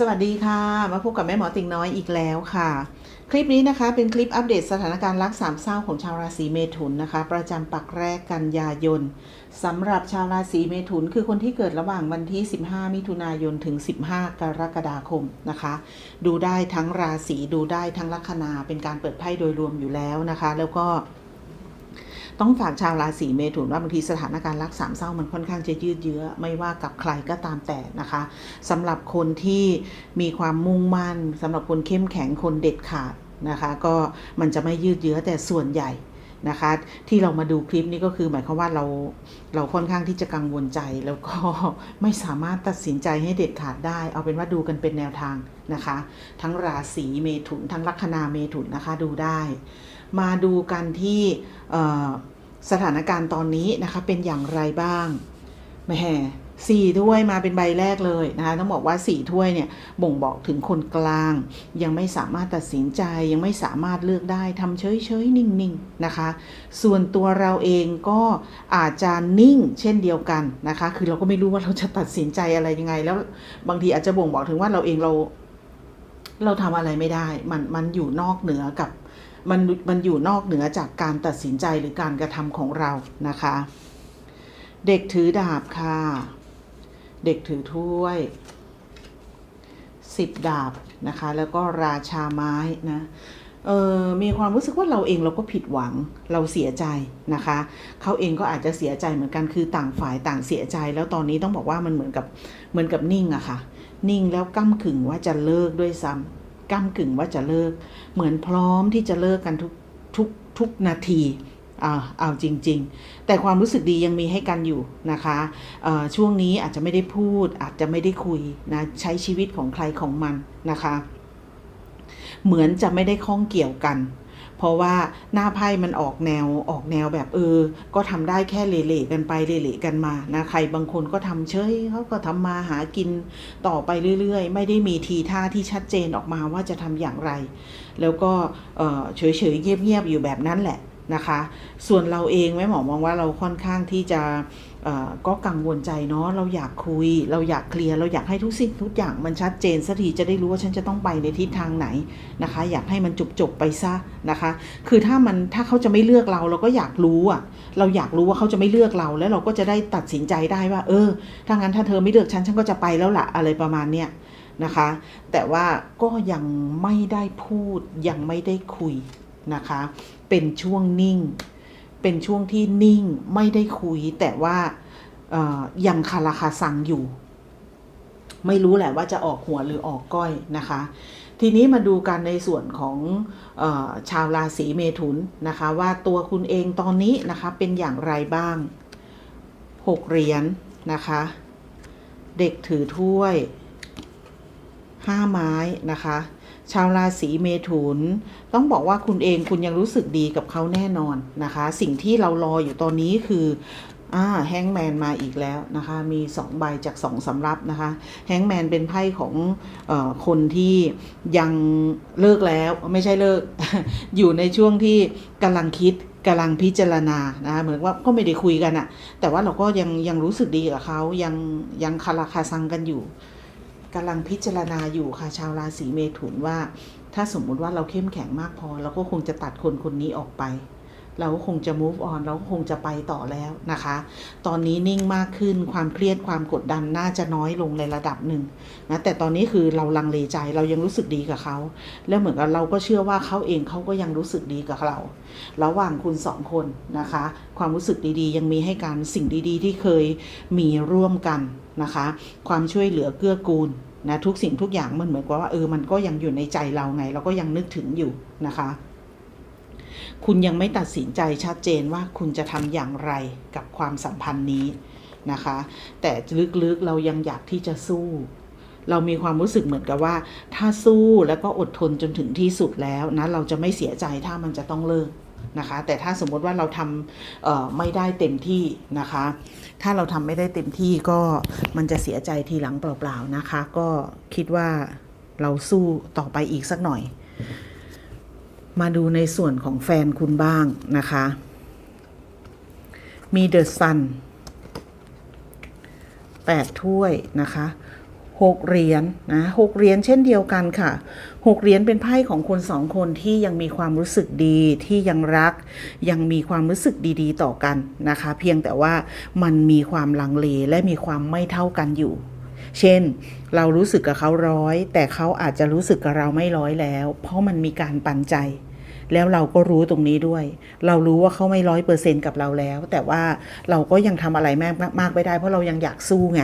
สวัสดีค่ะ มาพบกับแม่หมอติ่งน้อยอีกแล้วค่ะ คลิปนี้นะคะเป็นคลิปอัปเดตสถานการณ์รักสามเศร้าของชาวราศีเมถุนนะคะ ประจำปักแรกกันยายนสำหรับชาวราศีเมถุนคือคนที่เกิดระหว่างวันที่ 15 มิถุนายนถึง 15 กรกฎาคมนะคะ ดูได้ทั้งราศีดูได้ทั้งลัคนาเป็นการเปิดไพ่โดยรวมอยู่แล้วนะคะ แล้วก็ ต้องฝากชาวราศีเมถุนว่าบางทีสถานการณ์รักสามเศร้ามันค่อนข้างจะยืดเยื้อไม่ว่ากับใครก็ตามแต่นะคะสำหรับคนที่มีความมุ่งมั่นสำหรับคนเข้มแข็งคนเด็ดขาดนะคะ ก็มันจะไม่ยืดเยื้อแต่ส่วนใหญ่นะคะที่เรามาดูคลิปนี้ก็คือหมายความว่าเราเราค่อนข้างที่จะกังวลใจแล้วก็ไม่สามารถตัดสินใจให้เด็ดขาดได้ เอาเป็นว่าดูกันเป็นแนวทางนะคะ ทั้งราศีเมถุนทั้งลัคนาเมถุนนะคะดูได้ มาดูกันที่ สถานการณ์ตอนนี้นะคะเป็นอย่างไรบ้างแหมสี่ถ้วยมาเป็นใบแรกเลยนะคะต้องบอกว่าสี่ถ้วยเนี่ยบ่งบอกถึงคนกลาง ยังไม่สามารถตัดสินใจยังไม่สามารถเลือกได้ทำเฉยเฉยๆนิ่งๆนะคะ ส่วนตัวเราเองก็อาจจะนิ่งเช่นเดียวกันนะคะ คือเราก็ไม่รู้ว่าเราจะตัดสินใจอะไรยังไง แล้วบางทีอาจจะบ่งบอกถึงว่าเราเองเรา เราทำอะไรไม่ได้ มันมันอยู่นอกเหนือกับ มันมันอยู่นอกเหนือจากการตัดสินใจหรือการกระทำของเรานะคะ เด็กถือดาบค่ะ เด็กถือถ้วยสิบดาบนะคะ แล้วก็ราชาไม้นะเออมีความรู้สึกว่าเราเองเราก็ผิดหวังเราเสียใจนะคะ เขาเองก็อาจจะเสียใจเหมือนกันคือต่างฝ่ายต่างเสียใจ แล้วตอนนี้ต้องบอกว่ามันเหมือนกับเหมือนกับนิ่งอะค่ะ นิ่งแล้วก้ากึ่งว่าจะเลิกด้วยซ้ำ ก้ากึ่งว่าจะเลิก เหมือนพร้อมที่จะเลิกกันทุกทุกทุกนาทีอ่าเอาจริง ๆ แต่ความรู้สึกดียังมีให้กันอยู่นะคะช่วงนี้อาจจะไม่ได้พูด อาจจะไม่ได้คุยนะใช้ชีวิตของใครของมันนะคะ เหมือนจะไม่ได้ข้องเกี่ยวกัน เพราะว่าหน้าไพ่มันออกแนวออกแนวแบบเออ ก็ทำได้แค่เละๆกันไปเละๆกันมานะใครบางคนก็ทำเฉยเขาก็ทำมาหากินต่อไปเรื่อยๆ ไม่ได้มีทีท่าที่ชัดเจนออกมาว่าจะทำอย่างไร แล้วก็เอ่อเฉยๆเงียบๆอยู่แบบนั้นแหละ นะคะ ส่วนเราเองแม่หมอมองว่าเราค่อนข้างที่จะก็กังวลใจเนาะเราอยากคุย เราอยากเคลียร์เราอยากให้ทุกสิ่งทุกอย่างมันชัดเจนสักทีจะได้รู้ว่าฉันจะต้องไปในทิศทางไหนนะคะ อยากให้มันจบๆไปซะนะคะ คือถ้ามันถ้าเขาจะไม่เลือกเราเราก็อยากรู้อะเราอยากรู้ว่าเขาจะไม่เลือกเรา แล้วเราก็จะได้ตัดสินใจได้ว่า เออถ้างั้นถ้าเธอไม่เลือกฉันฉันก็จะไปแล้วละอะไรประมาณเนี้ยนะคะ แต่ว่าก็ยังไม่ได้พูดยังไม่ได้คุยนะคะ เป็นช่วงนิ่ง เป็นช่วงที่นิ่งไม่ได้คุย แต่ว่ายังคาราคาซังอยู่ ไม่รู้แหละว่าจะออกหัวหรือออกก้อยนะคะ ทีนี้มาดูกันในส่วนของอชาวราศีเมถุนนะคะ ว่าตัวคุณเองตอนนี้นะคะเป็นอย่างไรบ้างหกเหรียญนะคะ เด็กถือถ้วย ห้าไม้นะคะ ชาวราศีเมถุน ต้องบอกว่าคุณเองคุณยังรู้สึกดีกับเขาแน่นอนนะคะ สิ่งที่เรารออยู่ตอนนี้คืออ่าแฮงแมนมาอีกแล้วนะคะ มีสองใบจากสองสำรับนะคะแฮงแมนเป็นไพ่ของออคนที่ยังเลิกแล้วไม่ใช่เลิก อยู่ในช่วงที่กำลังคิดกำลังพิจารณานะคะเหมือนว่าก็ไม่ได้คุยกันอะแต่ว่าเราก็ยังยังรู้สึกดีกับเขายังยังคาราคาซังกันอยู่ กำลังพิจารณาอยู่ค่ะชาวราศีเมถุนว่า ถ้าสมมุติว่าเราเข้มแข็งมากพอ เราก็คงจะตัดคนคนนี้ออกไป เราก็คงจะ move on เราก็คงจะไปต่อแล้วนะคะ ตอนนี้นิ่งมากขึ้นความเครียดความกดดันน่าจะน้อยลงในระดับหนึ่งนะแต่ตอนนี้คือเราลังเลใจเรายังรู้สึกดีกับเขา แล้วเหมือนกับเราก็เชื่อว่าเขาเองเขาก็ยังรู้สึกดีกับเรา ระหว่างคุณสองคนนะคะ ความรู้สึกดีๆ ยังมีให้การสิ่งดีๆ ที่เคยมีร่วมกันนะคะ ความช่วยเหลือเกื้อกูล นะทุกสิ่งทุกอย่างมันเหมือนกับว่าเออมันก็ยังอยู่ในใจเราไง เราก็ยังนึกถึงอยู่นะคะ คุณยังไม่ตัดสินใจชัดเจนว่าคุณจะทำอย่างไรกับความสัมพันธ์นี้นะคะ แต่ลึกๆเรายังอยากที่จะสู้ เรามีความรู้สึกเหมือนกับว่า ถ้าสู้แล้วก็อดทนจนถึงที่สุดแล้วนะเราจะไม่เสียใจถ้ามันจะต้องเลิก นะคะ แต่ถ้าสมมติว่าเราทำไม่ได้เต็มที่นะคะ ถ้าเราทำไม่ได้เต็มที่ก็มันจะเสียใจทีหลังเปล่าๆนะคะ ก็คิดว่าเราสู้ต่อไปอีกสักหน่อย มาดูในส่วนของแฟนคุณบ้างนะคะ มีเดอะซันแปดถ้วยนะคะ หกเหรียญนะหกเหรียญเช่นเดียวกันค่ะหกเหรียญเป็นไพ่ของคนสองคนที่ยังมีความรู้สึกดีที่ยังรัก ยังมีความรู้สึกดีๆ ต่อกันนะคะ เพียงแต่ว่ามันมีความลังเลและมีความไม่เท่ากันอยู่ เช่น เรารู้สึกกับเขาร้อย แต่เขาอาจจะรู้สึกกับเราไม่ร้อยแล้ว เพราะมันมีการปันใจ แล้วเราก็รู้ตรงนี้ด้วย เรารู้ว่าเขาไม่ร้อยเปอร์เซ็นกับเราแล้ว แต่ว่าเราก็ยังทำอะไรมากมากไม่ได้ เพราะเรายังอยากสู้ไง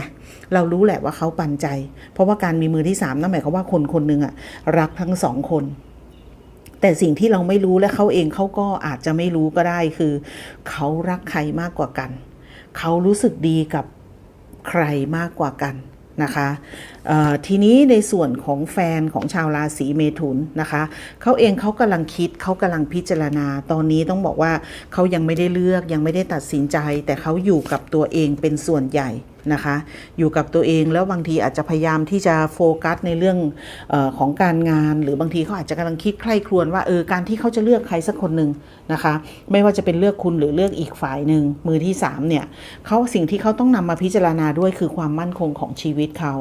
เรารู้แหละว่าเขาปันใจ เพราะว่าการมีมือที่สามนั่นหมายความว่าคนคนหนึ่งอะรักทั้งสองคนแต่สิ่งที่เราไม่รู้และเขาเองเขาก็อาจจะไม่รู้ก็ได้คือ เขารักใครมากกว่ากัน เขารู้สึกดีกับใครมากกว่ากัน นะคะทีนี้ในส่วนของแฟนของชาวราศีเมถุนนะคะเขาเองเขากำลังคิดเขากำลังพิจารณา ตอนนี้ต้องบอกว่าเขายังไม่ได้เลือกยังไม่ได้ตัดสินใจ แต่เขาอยู่กับตัวเองเป็นส่วนใหญ่ นะคะ อยู่กับตัวเองแล้วบางทีอาจจะพยายามที่จะโฟกัสในเรื่องออของการงาน หรือบางทีเขาอาจจะกำลังคิดใคร่ครวญว่าเออการที่เขาจะเลือกใครสักคนหนึ่งนะคะ ไม่ว่าจะเป็นเลือกคุณหรือเลือกอีกฝ่ายหนึ่งมือที่สามเนี่ยเขาสิ่งที่เขาต้องนำมาพิจารณาด้วยคือความมั่นคงของชีวิตเขา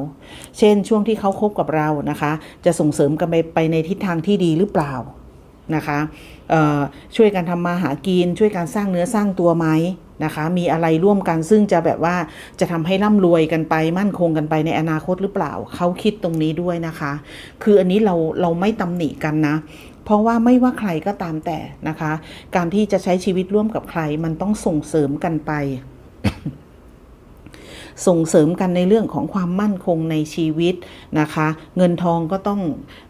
เช่นช่วงที่เขาคบกับเรานะคะ จะส่งเสริมกันไปไปในทิศทางที่ดีหรือเปล่า นะคะช่วยกันทำมาหากิน ช่วยกันสร้างเนื้อสร้างตัวไหมนะคะ มีอะไรร่วมกันซึ่งจะแบบว่าจะทำให้ร่ำรวยกันไปมั่นคงกันไปในอนาคตหรือเปล่า เขาคิดตรงนี้ด้วยนะคะ คืออันนี้เราเราไม่ตำหนิกันนะ เพราะว่าไม่ว่าใครก็ตามแต่นะคะ การที่จะใช้ชีวิตร่วมกับใครมันต้องส่งเสริมกันไป ส่งเสริมกันในเรื่องของความมั่นคงในชีวิตนะคะ เงินทองก็ต้อง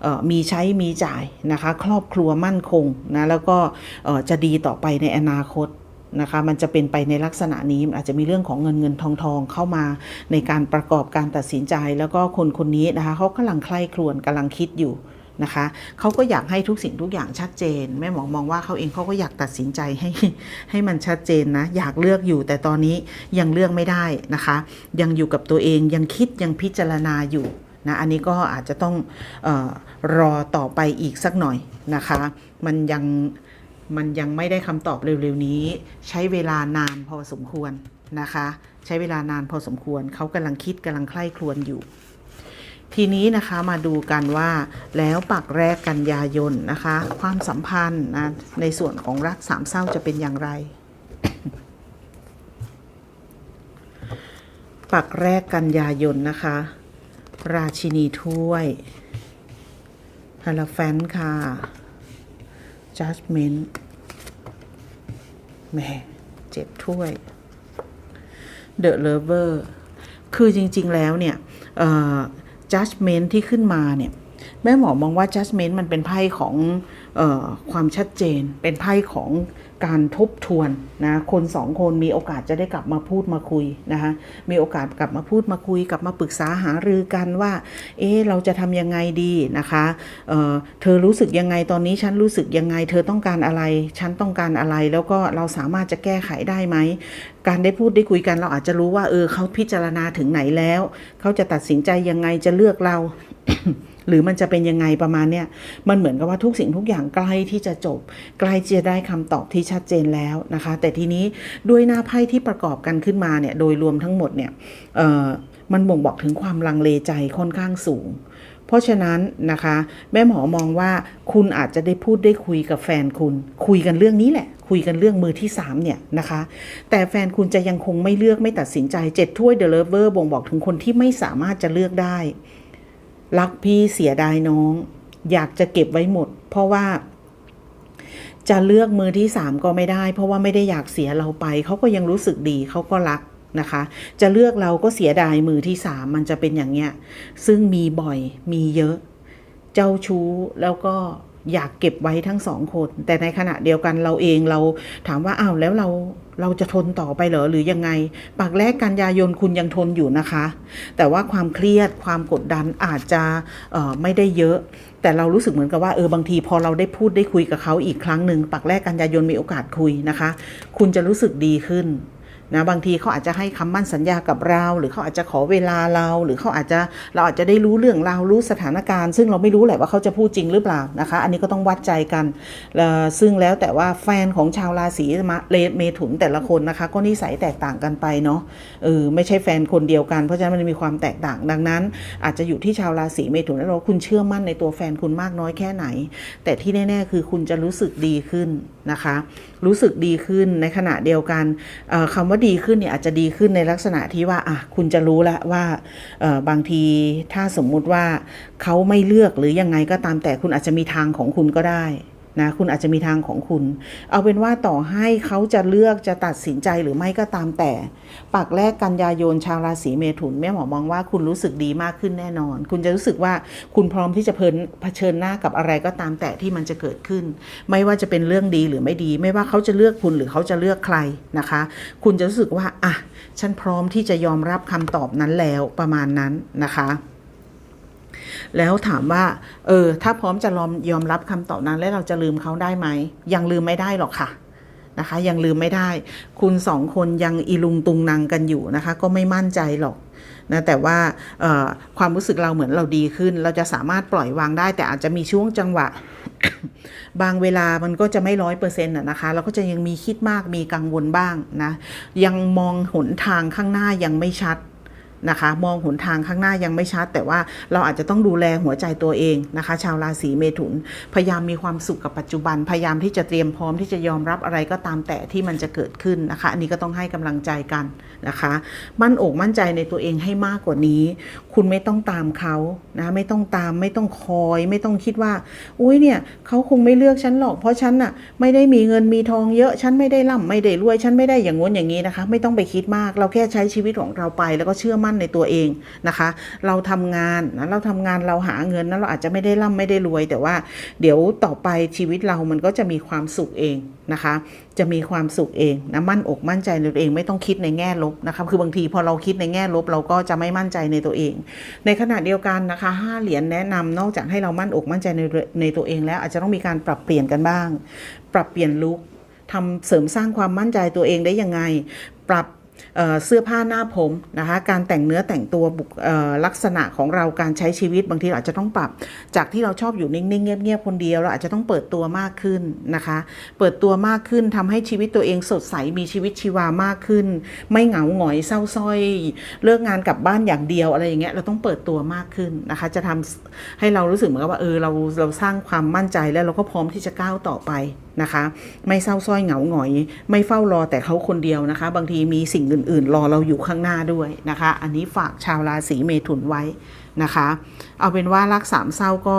ออมีใช้มีจ่ายนะคะ ครอบครัวมั่นคงนะแล้วก็จะดีต่อไปในอนาคตนะคะมันจะเป็นไปในลักษณะนี้อาจจะมีเรื่องของเงินเงินทองทองเข้ามาในการประกอบการตัดสินใจ แล้วก็คนคนนี้นะคะเขากำลังใคร่ครวญกำลังคิดอยู่ นะคะเขาก็อยากให้ทุกสิ่งทุกอย่างชัดเจน แม่หมอมองว่าเขาเองเขาก็อยากตัดสินใจให้ให้มันชัดเจนนะ อยากเลือกอยู่แต่ตอนนี้ยังเลือกไม่ได้นะคะ ยังอยู่กับตัวเองยังคิดยังพิจารณาอยู่นะอันนี้ก็อาจจะต้องออรอต่อไปอีกสักหน่อยนะคะ มันยังมันยังไม่ได้คำตอบเร็วๆนี้ ใช้เวลานานพอสมควรนะคะ ใช้เวลานานพอสมควรเขากำลังคิดกำลังใคร่ครวญอยู่ ทีนี้นะคะมาดูกันว่าแล้วปักแรกกันยายนนะคะ ความสัมพันธ์นะในส่วนของรักสามเศร้าจะเป็นอย่างไร ปักแรกกันยายนนะคะ ราชินีถ้วยฮาลาแฟนค่ะ judgment แม่เจ็ดถ้วย The Lover คือจริง ๆ แล้วเนี่ย judgment ที่ขึ้นมาเนี่ยแม่หมอมองว่า judgment มันเป็นไพ่ของออความชัดเจน เป็นไพ่ของการทบทวนนะคนสองคนมีโอกาสจะได้กลับมาพูดมาคุยนะคะมีโอกาสกลับมาพูดมาคุย กลับมาปรึกษาหารือกันว่า เอ๊ะเราจะทำยังไงดีนะคะเเธอรู้สึกยังไงตอนนี้ฉันรู้สึกยังไง เธอต้องการอะไร ฉันต้องการอะไร แล้วก็เราสามารถจะแก้ไขได้ไหมการได้พูดได้คุยกันเราอาจจะรู้ว่า เออเขาพิจารณาถึงไหนแล้ว เขาจะตัดสินใจยังไงจะเลือกเรา หรือมันจะเป็นยังไงประมาณเนี้ยมันเหมือนกับว่าทุกสิ่งทุกอย่างใกล้ที่จะจบ ใกล้จะได้คำตอบที่ชัดเจนแล้วนะคะ แต่ทีนี้ด้วยหน้าไพ่ที่ประกอบกันขึ้นมาเนี่ยโดยรวมทั้งหมดเนี่ยเออมันบ่งบอกถึงความลังเลใจค่อนข้างสูง ราะฉะนั้นนะคะ แม่หมอมองว่าคุณอาจจะได้พูดได้คุยกับแฟนคุณ คุยกันเรื่องนี้แหละ คุยกันเรื่องมือที่ 3 เนี่ยนะคะ แต่แฟนคุณจะยังคงไม่เลือกไม่ตัดสินใจเจ็ดถ้วยเดอะเลเวอร์บ่งบอกถึงคนที่ไม่สามารถจะเลือกได้ รักพี่เสียดายน้อง อยากจะเก็บไว้หมด เพราะว่าจะเลือกมือที่สามก็ไม่ได้ เพราะว่าไม่ได้อยากเสียเราไป เขาก็ยังรู้สึกดีเขาก็รัก นะคะ จะเลือกเราก็เสียดายมือที่สามมันจะเป็นอย่างเงี้ย ซึ่งมีบ่อยมีเยอะ เจ้าชู้แล้วก็อยากเก็บไว้ทั้งสองคน แต่ในขณะเดียวกันเราเองเราถามว่าอ้าวแล้วเราเราจะทนต่อไปเหรอหรือยังไง ปากแรกกันยายนคุณยังทนอยู่นะคะ แต่ว่าความเครียดความกดดันอาจจะไม่ได้เยอะ แต่เรารู้สึกเหมือนกับว่าเออบางทีพอเราได้พูดได้คุยกับเขาอีกครั้งหนึ่งปากแรกกันยายนมีโอกาสคุยนะคะ คุณจะรู้สึกดีขึ้น นะบางทีเขาอาจจะให้คำมั่นสัญญากับเรา หรือเขาอาจจะขอเวลาเรา หรือเขาอาจจะเราอาจจะได้รู้เรื่องเรารู้สถานการณ์ ซึ่งเราไม่รู้แหละว่าเขาจะพูดจริงหรือเปล่านะคะ อันนี้ก็ต้องวัดใจกันซึ่งแล้วแต่ว่าแฟนของชาวราศีมะเลเมถุนแต่ละคนนะคะ ก็นิสัยแตกต่างกันไปเนาะเออไม่ใช่แฟนคนเดียวกันเพราะฉะนั้นมันมีความแตกต่างดังนั้น อาจจะอยู่ที่ชาวราศีเมถุนแล้วคุณเชื่อมั่นในตัวแฟนคุณมากน้อยแค่ไหน แต่ที่แน่ ๆ คือคุณจะรู้สึกดีขึ้นนะคะ รู้สึกดีขึ้นในขณะเดียวกันเอ่อคำว่าดีขึ้นเนี่ยอาจจะดีขึ้นในลักษณะที่ว่าอะคุณจะรู้แล้วว่าบางทีถ้าสมมุติว่าเขาไม่เลือกหรือยังไงก็ตามแต่คุณอาจจะมีทางของคุณก็ได้ นะคุณอาจจะมีทางของคุณ เอาเป็นว่าต่อให้เขาจะเลือกจะตัดสินใจหรือไม่ก็ตามแต่ปักแรกกันยายนชาวราศีเมถุนแม่หมอมองว่าคุณรู้สึกดีมากขึ้นแน่นอน คุณจะรู้สึกว่าคุณพร้อมที่จะเพลินเผชิญหน้ากับอะไรก็ตามแต่ที่มันจะเกิดขึ้น ไม่ว่าจะเป็นเรื่องดีหรือไม่ดี ไม่ว่าเขาจะเลือกคุณหรือเขาจะเลือกใครนะคะ คุณจะรู้สึกว่าอะฉันพร้อมที่จะยอมรับคำตอบนั้นแล้วประมาณนั้นนะคะ แล้วถามว่าเออถ้าพร้อมจะยอมยอมรับคำตอบนั้น แล้วเราจะลืมเขาได้ไหมยังลืมไม่ได้หรอกค่ะนะคะยังลืมไม่ได้ คุณสองคนยังอีลุงตุงนางกันอยู่นะคะ ก็ไม่มั่นใจหรอกนะแต่ว่าความรู้สึกเราเหมือนเราดีขึ้น เราจะสามารถปล่อยวางได้ แต่อาจจะมีช่วงจังหวะ บางเวลามันก็จะไม่ร้อยเปอร์เซ็นต์นะคะเราก็จะยังมีคิดมากมีกังวลบ้างนะยังมองหนทางข้างหน้ายังไม่ชัด นะคะ มองหนทางข้างหน้ายังไม่ชัด แต่ว่าเราอาจจะต้องดูแลหัวใจตัวเองนะคะ ชาวราศีเมถุน พยายามมีความสุขกับปัจจุบัน พยายามที่จะเตรียมพร้อมที่จะยอมรับอะไรก็ตามแต่ที่มันจะเกิดขึ้นนะคะ อันนี้ก็ต้องให้กำลังใจกันนะคะ มั่นอกมั่นใจในตัวเองให้มากกว่านี้ คุณไม่ต้องตามเขานะไม่ต้องตามไม่ต้องคอย ไม่ต้องคิดว่าอุ้ยเนี่ยเขาคงไม่เลือกฉันหรอกเพราะฉันน่ะไม่ได้มีเงินมีทองเยอะฉันไม่ได้ร่ำไม่ได้รวยฉันไม่ได้อย่างง้นอย่างนี้นะคะ ไม่ต้องไปคิดมาก เราแค่ใช้ชีวิตของเราไปแล้วก็เชื่อมั่นในตัวเองนะคะ เราทำงานนะเราทำงานเราหาเงินนะเราอาจจะไม่ได้ร่ำไม่ได้รวย แต่ว่าเดี๋ยวต่อไปชีวิตเรามันก็จะมีความสุขเองนะคะ จะมีความสุขเองนะมั่นอกมั่นใจในตัวเองไม่ต้องคิดในแง่ลบนะคะคือบางทีพอเราคิดในแง่ลบ เราก็จะไม่มั่นใจในตัวเอง ในขณะเดียวกันนะคะห้าเหรียญแนะนำนอกจากให้เรามั่นอกมั่นใจในในตัวเองแล้วอาจจะต้องมีการปรับเปลี่ยนกันบ้าง ปรับเปลี่ยนลุคทำเสริมสร้างความมั่นใจตัวเองได้ยังไง ปรับ เเสื้อผ้าหน้าผมนะคะการแต่งเนื้อแต่งตัวบุคลักษณะของเราการใช้ชีวิตบางทีเราอาจจะต้องปรับ จากที่เราชอบอยู่นิ่งๆ เงียบๆ คนเดียว เราอาจจะต้องเปิดตัวมากขึ้นนะคะ เปิดตัวมากขึ้นทำให้ชีวิตตัวเองสดใสมีชีวิตชีวามากขึ้น ไม่เหงาหงอยเศร้าส้อย เลิกงานกลับบ้านอย่างเดียวอะไรอย่างเงี้ยเราต้องเปิดตัวมากขึ้นนะคะ จะทำให้เรารู้สึกเหมือนกับว่าเออเราเราสร้างความมั่นใจแล้วเราก็พร้อมที่จะก้าวต่อไป นะคะ ไม่เศร้าส้อยเหงาหงอย ไม่เฝ้ารอแต่เขาคนเดียวนะคะ บางทีมีสิ่งอื่น ๆ รอเราอยู่ข้างหน้าด้วยนะคะ อันนี้ฝากชาวราศีเมถุนไว้นะคะ เอาเป็นว่ารักสามเศร้าก็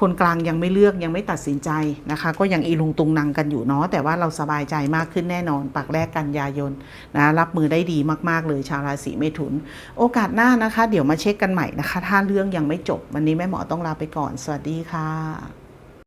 คนกลางยังไม่เลือกยังไม่ตัดสินใจนะคะ ก็ยังอีลงตุงนังกันอยู่เนาะแต่ว่าเราสบายใจมากขึ้นแน่นอนปักแรกกันยายนนะรับมือได้ดีมากๆเลยชาวราศีเมถุน โอกาสหน้านะคะ เดี๋ยวมาเช็คกันใหม่นะคะ ถ้าเรื่องยังไม่จบวันนี้แม่หมอต้องลาไปก่อน สวัสดีค่ะ